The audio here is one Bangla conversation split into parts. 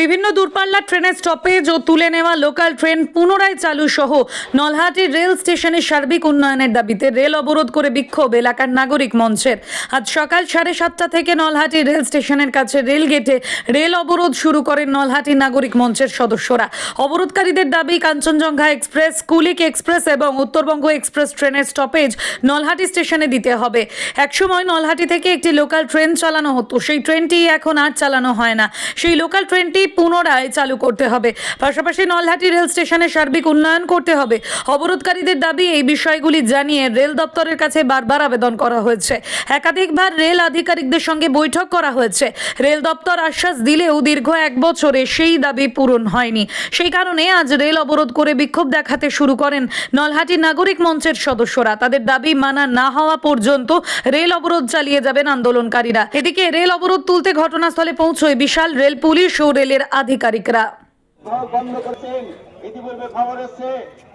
বিভিন্ন দূরপাল্লার ট্রেনের স্টপেজ ও তুলে নেওয়া লোকাল ট্রেন পুনরায় চালু সহ নলহাটি রেল স্টেশনের সার্বিক উন্নয়নের দাবিতে রেল অবরোধ করে বিক্ষোভ এলাকার নাগরিক মঞ্চের। আজ সকাল সাড়ে সাতটা থেকে নলহাটি রেল স্টেশনের কাছে রেল গেটে রেল অবরোধ শুরু করেন নলহাটি নাগরিক মঞ্চের সদস্যরা। অবরোধকারীদের দাবি, কাঞ্চনজঙ্ঘা এক্সপ্রেস, কুলিক এক্সপ্রেস এবং উত্তরবঙ্গ এক্সপ্রেস ট্রেনের স্টপেজ নলহাটি স্টেশনে দিতে হবে। একসময় নলহাটি থেকে একটি লোকাল ট্রেন চালানো হতো। সেই ট্রেনটি এখন আর চালানো হয় না। সেই লোকাল ট্রেনটি পুনরায় চালু করতে হবে। পাশাপাশি নলহাটি রেল স্টেশনের সার্বিক উন্নয়ন করতে হবে। অবরোধকারীদের দাবি, এই বিষয়গুলি জানিয়ে রেল দপ্তরের কাছে বারবার আবেদন করা হয়েছে। একাধিকবার রেল আধিকারিকদের সঙ্গে বৈঠক করা হয়েছে। রেল দপ্তর আশ্বাস দিলেও দীর্ঘ এক বছরে সেই দাবি পূরণ হয়নি। সেই কারণে আজ রেল অবরোধ করে বিক্ষোভ দেখাতে শুরু করেন নলহাটি নাগরিক মঞ্চের সদস্যরা। তাদের দাবি মানা না হওয়া পর্যন্ত রেল অবরোধ চালিয়ে যাবেন আন্দোলনকারীরা। এদিকে রেল অবরোধ তুলতে ঘটনাস্থলে পৌঁছয় বিশাল রেল পুলিশ ও রেলের আধিকারিকরা। ইতিপূর্বে খবর এসছে,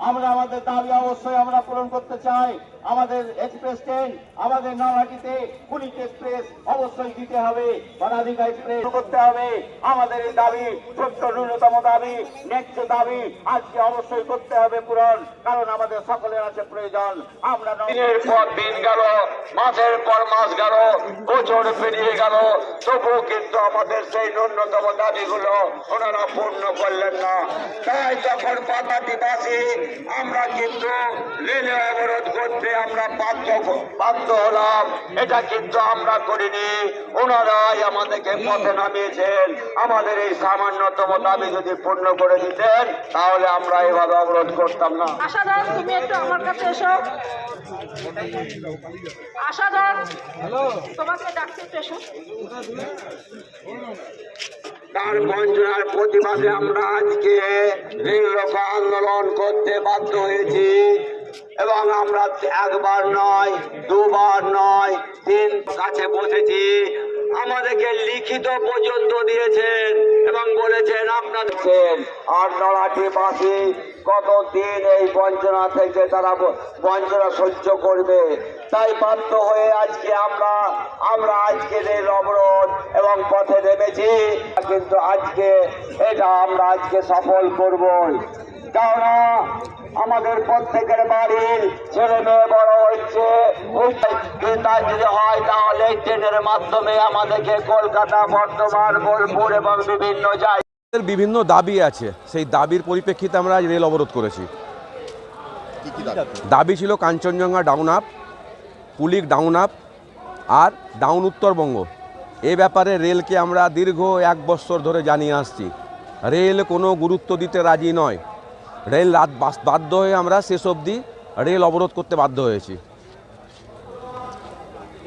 আমরা আমাদের দাবি অবশ্যই আমরা পূরণ করতে চাই। আমাদের এক্সপ্রেস ট্রেন আমাদের নলহাটিতে পুলিশ এক্সপ্রেস অবশ্যই দিতে হবে বনাধিকা এক্সপ্রেস করতে হবে। আমাদের এই দাবি ছোট্ট ন্যূনতম দাবি, ন্যায্য দাবি, আজকে অবশ্যই করতে হবে পূরণ, কারণ আমাদের সকলের আছে প্রয়োজন। আমরা দিনের পর দিন গেল, মাসের পর মাস গেল, বছর পেরিয়ে গেল, তবুও কিন্তু আমাদের সেই ন্যূনতম দাবিগুলো ওনারা পূর্ণ করলেন না। তাই যখন পাতাটিবাসী আমরা কিন্তু রেলে অবরোধ করতে আমরা বাধ্য বাধ্য হলাম। এটা কিন্তু আমরা করিনি। ওনারাই আমাদেরকে পথে নামিয়েছেন। আমাদের এই সামান্যতম দাবি যদি পূর্ণ করে দিতেন, তাহলে আমরা এভাবে অবরোধ করতাম না। আশা তুমি একটু আমার কাছে এসো। আশা তোমাকে ডাকতে এসো। তার বঞ্চনার প্রতিবাদে আমরা আজকে রেলরোক আন্দোলন করতে বাধ্য হয়েছি এবং আমরা একবার নয় দুবার নয় তিন কাছে বসেছি। আমাদেরকে লিখিত পর্যন্ত দিয়েছেন এবং বলেছেন আপনাদের আর নড়াটিবাসী কতদিন এই বঞ্চনা থেকে তারা বঞ্চনা সহ্য করবে? তাই বাধ্য হয়ে আজকে আমরা আমরা আজকে রেল অবরোধ এবং পথে নেমেছি। কিন্তু আজকে এটা আমরা আজকে সফল করবই। কেননা আমাদের প্রত্যেকের বাড়ির ছেলে মেয়ে বড় হচ্ছে। যদি হয় তাহলে এই ট্রেনের মাধ্যমে আমাদেরকে কলকাতা বর্ধমান বোলপুর এবং বিভিন্ন জায়গায় বিভিন্ন দাবি আছে। সেই দাবির পরিপ্রেক্ষিতে আমরা আজ রেল অবরোধ করেছি। দাবি ছিল Kanchenjunga down up. Kulik down up আর ডাউন উত্তরবঙ্গ। এ ব্যাপারে রেলকে আমরা দীর্ঘ এক বছর ধরে জানিয়ে আসছি। রেল কোনো গুরুত্ব দিতে রাজি নয়। রেল রাত বাধ্য হয়ে আমরা শেষ অবধি রেল অবরোধ করতে বাধ্য হয়েছি।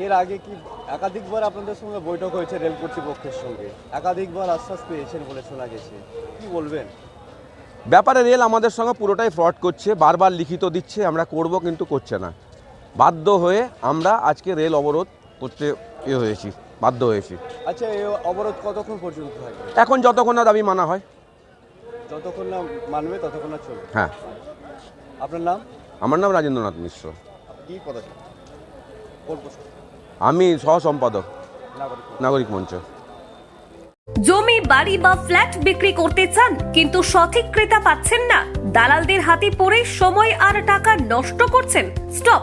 এর আগে কি একাধিকবার আপনাদের সঙ্গে বৈঠক হয়েছে রেল কর্তৃপক্ষের সঙ্গে? একাধিকবার আশ্বাস পেয়েছেন বলে শোনা গেছে। কি বলবেন? ব্যাপারে রেল আমাদের সঙ্গে পুরোটাই ফ্রড করছে বারবার লিখিত দিচ্ছে আমরা করব কিন্তু করছে না। বাধ্য হয়ে আমরা আজকে রেল অবরোধ করতে এ হয়েছি বাধ্য হয়েছি। আচ্ছা এই অবরোধ কতক্ষণ পর্যন্ত থাকবে এখন যতক্ষণ না দাবি মানা হয়। যতক্ষণ না মানবে ততক্ষণ না চলবে? হ্যাঁ। আপনার নাম? আমার নাম রাজেন্দ্রনাথ মিশ্র। কি কোন আমি সহ সম্পাদক নাগরিক নাগরিক মঞ্চ। জমি বাড়ি বা ফ্ল্যাট বিক্রি করতে চান কিন্তু সঠিক ক্রেতা পাচ্ছেন না। দালালদের হাতে পড়ে সময় আর টাকা নষ্ট করছেন। স্টপ।